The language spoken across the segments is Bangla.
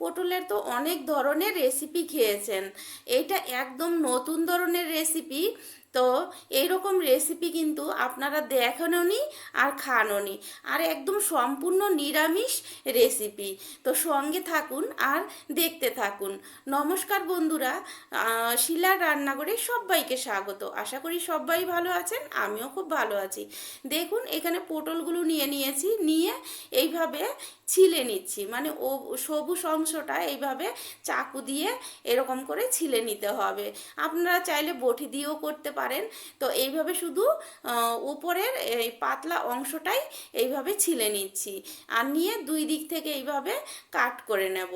পটলের তো অনেক ধরনের রেসিপি খেয়েছেন। এইটা একদম নতুন ধরনের রেসিপি তো এইরকম রেসিপি কিন্তু আপনারা দেখেননি আর খাননি আর একদম সম্পূর্ণ নিরামিষ রেসিপি তো সঙ্গে থাকুন আর দেখতে থাকুন। নমস্কার বন্ধুরা শিলার রান্নাঘরে সবাইকে স্বাগত। আশা করি সবাই ভালো আছেন, আমিও খুব ভালো আছি। দেখুন, এখানে পটলগুলো নিয়ে নিয়েছি, নিয়ে এইভাবে ছিলে নিচ্ছি। মানে ও, সবুজ অংশটা এইভাবে চাকু দিয়ে এরকম করে ছিলে নিতে হবে। আপনারা চাইলে বটি দিয়েও করতে পারেন। তো এইভাবে শুধু উপরের এই পাতলা অংশটাই এইভাবে ছিলে নিচ্ছি। আর নিয়ে দুই দিক থেকে এইভাবে কাট করে নেব।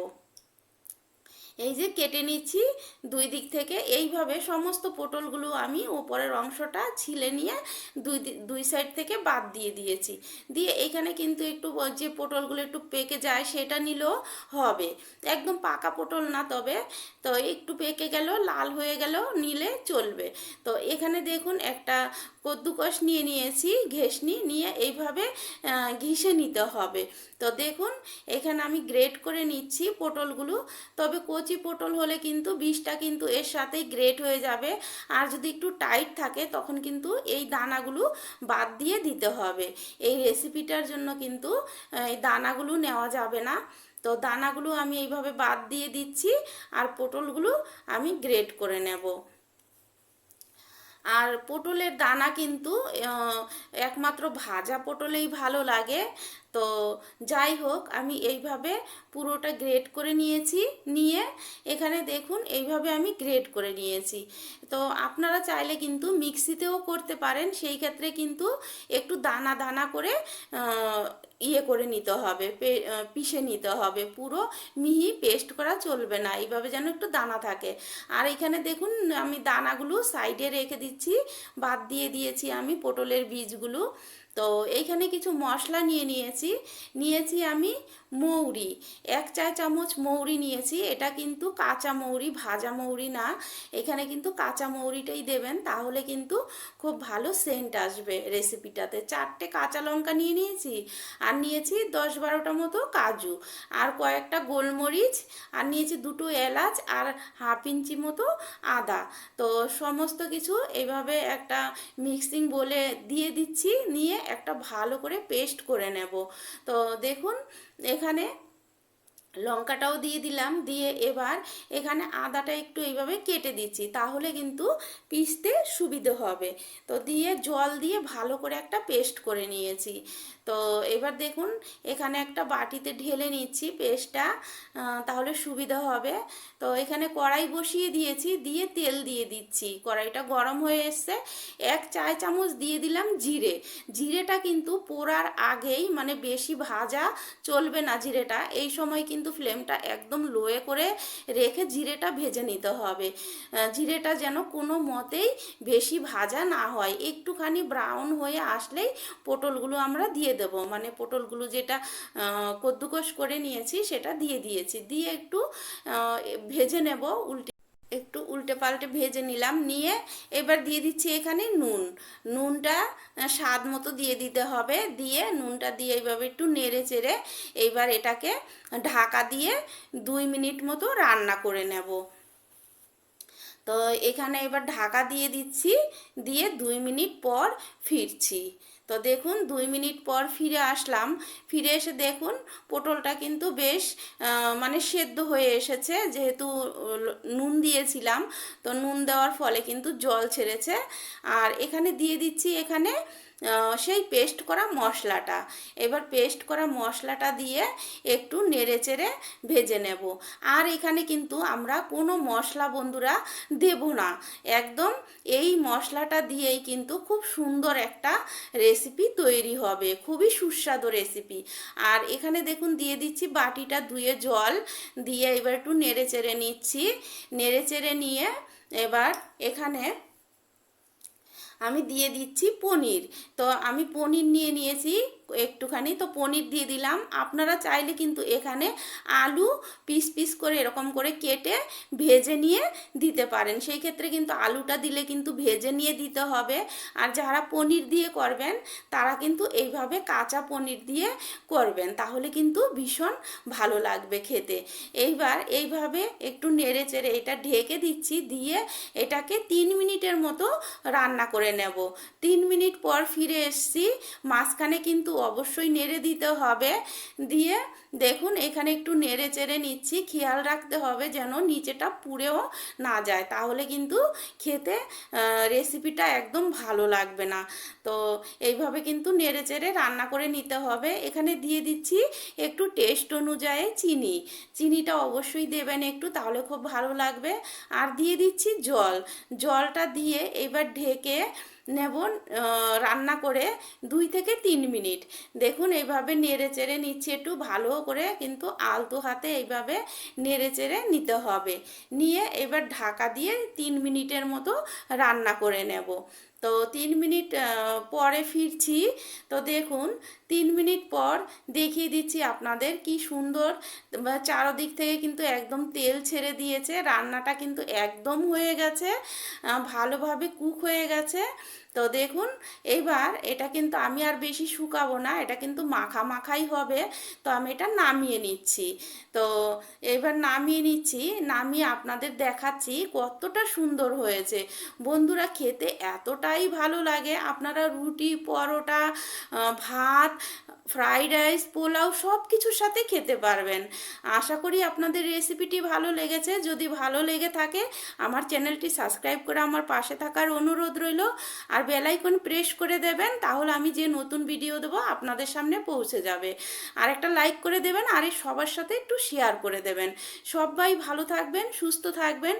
এই যে কেটে নিচ্ছি দুই দিক থেকে। এইভাবে সমস্ত পটলগুলো আমি ওপরের অংশটা ছিলে নিয়ে দুই দুই সাইড থেকে বাদ দিয়ে দিয়েছি। দিয়ে এখানে কিন্তু একটু যে পটলগুলো একটু পেকে যায় সেটা নিলেও হবে। একদম পাকা পটল না তবে। তো একটু পেকে গেল, লাল হয়ে গেল, নিলে চলবে। তো এখানে দেখুন একটা কদ্দুকস নিয়ে নিয়েছি ঘেসনি নিয়ে এইভাবে ঘিষে নিতে হবে। তো দেখুন, এখানে আমি গ্রেট করে নিচ্ছি পটলগুলো। তবে কচি পটল হলে কিন্তু বীজটা কিন্তু এর সাথেই গ্রেট হয়ে যাবে। আর যদি একটু টাইট থাকে, তখন কিন্তু এই দানাগুলো বাদ দিয়ে দিতে হবে। এই রেসিপিটার জন্য কিন্তু এই দানাগুলো নেওয়া যাবে না। তো দানাগুলো আমি এইভাবে বাদ দিয়ে দিচ্ছি আর পটলগুলো আমি গ্রেট করে নেব। আর পটলের দানা কিন্তু একমাত্র ভাজা পটলেই ভালো লাগে। তো যাই হোক, আমি এইভাবে পুরোটা গ্রেড করে নিয়েছি, নিয়ে এখানে দেখুন এইভাবে আমি গ্রেড করে নিয়েছি। তো আপনারা চাইলে কিন্তু মিক্সিতেও করতে পারেন, সেই ক্ষেত্রে কিন্তু একটু দানা দানা করে ইয়ে করে নিতে হবে পিষে নিতে হবে। পুরো মিহি পেস্ট করা চলবে না, এইভাবে যেন একটু দানা থাকে। আর এখানে দেখুন আমি দানাগুলো সাইডে রেখে দিচ্ছি, বাদ দিয়ে দিয়েছি আমি পটলের বীজগুলো। তো এইখানে কিছু মশলা নিয়ে নিয়েছি। নিয়েছি আমি মৌরি। এক চা চামচ মৌরি নিয়েছি। এটা কিন্তু কাঁচা মৌরি, ভাজা মৌরি না। এখানে কিন্তু কাঁচা মৌরিটাই দেবেন, তাহলে কিন্তু খুব ভালো সেন্ট আসবে রেসিপিটাতে। চারটে কাঁচা লঙ্কা নিয়ে নিয়েছি, আর নিয়েছি দশ বারোটা মতো কাজু, আর কয়েকটা গোলমরিচ, আর নিয়েছি দুটো এলাচ, আর হাফ ইঞ্চি মতো আদা। তো সমস্ত কিছু এইভাবে একটা মিক্সিং বলে দিয়ে দিচ্ছি, নিয়ে একটা ভালো করে পেস্ট করে নেব। তো দেখুন এখানে লঙ্কাটাও দিয়ে দিলাম, দিয়ে এবার এখানে আদাটা একটু এইভাবে কেটে দিচ্ছি, তাহলে কিন্তু পিষতে সুবিধে হবে। তো দিয়ে জল দিয়ে ভালো করে একটা পেস্ট করে নিয়েছি। তো এবার দেখুন, এখানে একটা বাটিতে ঢেলে নিচ্ছি পেস্টটা তাহলে সুবিধা হবে। তো এখানে কড়াই বসিয়ে দিয়েছি, দিয়ে তেল দিয়ে দিচ্ছি। কড়াইটা গরম হয়ে এসছে, এক চায় চামচ দিয়ে দিলাম জিরে। জিরেটা কিন্তু পোড়ার আগেই মানে বেশি ভাজা চলবে না জিরেটা, এই সময় কিন্তু ফ্লেমটা একদম লোয়ে করে রেখে জিরেটা ভেজে নিতে হবে। জিরেটা যেন কোনো মতেই বেশি ভাজা না হয়। একটুখানি ব্রাউন হয়ে আসলেই পটলগুলো আমরা দিয়ে দেব। মানে পটলগুলো যেটা কদ্দুকস করে নিয়েছি সেটা দিয়ে দিয়েছি। দিয়ে একটু ভেজে নেব উল্টে। একটু উল্টে পাল্টে ভেজে নিলাম, নিয়ে এবার দিয়ে দিচ্ছি এখানে নুন। নুনটা স্বাদ মতো দিয়ে দিতে হবে, দিয়ে নুনটা দিয়ে এইভাবে একটু নেড়ে চেড়ে এইবার এটাকে ঢাকা দিয়ে দুই মিনিট মতো রান্না করে নেব। তো এখানে এবার ঢাকা দিয়ে দিচ্ছি, দিয়ে দুই মিনিট পর ফিরছি। তো দেখুন, দুই মিনিট পর ফিরে আসলাম। ফিরে এসে দেখুন, পটলটা কিন্তু বেশ মানে সেদ্ধ হয়ে এসেছে। যেহেতু নুন দিয়েছিলাম, তো নুন দেওয়ার ফলে কিন্তু জল ছেড়েছে। আর এখানে দিয়ে দিচ্ছি এখানে সেই পেস্ট করা মশলাটা। এবার পেস্ট করা মশলাটা দিয়ে একটু নেড়ে চেড়ে ভেজে নেব। আর এখানে কিন্তু আমরা কোনো মশলা বন্ধুরা দেব না। একদম এই মশলাটা দিয়েই কিন্তু খুব সুন্দর একটা রেসিপি তৈরি হবে। খুবই সুস্বাদু রেসিপি আর এখানে দেখুন দিয়ে দিচ্ছি বাটিটা ধুয়ে জল। দিয়ে এবার একটু নেড়ে চেড়ে নিচ্ছি। নেড়ে চেড়ে নিয়ে এবার এখানে আমি দিয়ে দিচ্ছি পনির। তো আমি পনির নিয়ে নিয়েছি একটুখানি তো পনির দিয়ে দিলাম। আপনারা চাইলে কিন্তু এখানে আলু পিস পিস করে এরকম করে কেটে ভেজে নিয়ে দিতে পারেন। সেই ক্ষেত্রে কিন্তু আলুটা দিলে কিন্তু ভেজে নিয়ে দিতে হবে। আর যারা পনির দিয়ে করবেন, তারা কিন্তু এইভাবে কাঁচা পনির দিয়ে করবেন। তাহলে কিন্তু ভীষণ ভালো লাগবে খেতে। এইবার এইভাবে একটু নেড়ে চেড়ে এটা ঢেকে দিচ্ছি, দিয়ে এটাকে তিন মিনিটের মতো রান্না করে নেব। তিন মিনিট পর ফিরে এসছি। মাঝখানে কিন্তু অবশ্যই নেড়ে দিতে হবে। দিয়ে দেখুন, এখানে একটু নেড়ে চেড়ে নিচ্ছি। খেয়াল রাখতে হবে যেন নিচেটা পুড়েও না যায়। তাহলে কিন্তু খেতে রেসিপিটা একদম ভালো লাগবে না। তো এইভাবে কিন্তু নেড়ে চেড়ে রান্না করে নিতে হবে। এখানে দিয়ে দিচ্ছি একটু টেস্ট অনুযায়ী চিনি। চিনিটা অবশ্যই দেবেন একটু, তাহলে খুব ভালো লাগবে। আর দিয়ে দিচ্ছি জল। জলটা দিয়ে এবার ঢেকে নেব রান্না করে দুই থেকে তিন মিনিট। দেখুন, এইভাবে নেড়ে চেড়ে নিচ্ছি একটু, ভালো করে কিন্তু আলতো হাতে এইভাবে নেড়ে চেড়ে নিতে হবে। নিয়ে এবার ঢাকা দিয়ে তিন মিনিটের মতো রান্না করে নেব। তো তিন মিনিট পরে ফিরছি। তো দেখুন, তিন মিনিট পর দেখিয়ে দিচ্ছি আপনাদের কি সুন্দর চারদিক থেকে কিন্তু একদম তেল ছেড়ে দিয়েছে। রান্নাটা কিন্তু একদম হয়ে গেছে ভালোভাবে কুক হয়ে গেছে। তো দেখুন, এবার এটা কিন্তু আমি আর বেশি শুকাবো না, এটা কিন্তু মাখা মাখাই হবে। তো আমি এটা নামিয়ে নিচ্ছি। তো এবার নামিয়ে নিচ্ছি, নামিয়ে আপনাদের দেখাচ্ছি কতটা সুন্দর হয়েছে। বন্ধুরা, খেতে এতটাই ভালো লাগে। আপনারা রুটি, পরোটা ভাত ফ্রাইড রাইস পোলাও সব কিছুর সাথে খেতে পারবেন। আশা করি আপনাদের রেসিপিটি ভালো লেগেছে। যদি ভালো লেগে থাকে, আমার চ্যানেলটি সাবস্ক্রাইব করে আমার পাশে থাকার অনুরোধ রইল। আর বেলাইকন প্রেস করে দেবেন, তাহলে আমি যে নতুন ভিডিও দেবো আপনাদের সামনে পৌঁছে যাবে। আর একটা লাইক করে দেবেন, আর এই সবার সাথে একটু শেয়ার করে দেবেন। সবাই ভালো থাকবেন, সুস্থ থাকবেন।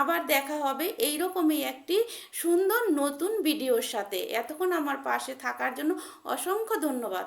আবার দেখা হবে এই এইরকমই একটি সুন্দর নতুন ভিডিওর সাথে। এতক্ষণ আমার পাশে থাকার জন্য অসংখ্য ধন্যবাদ।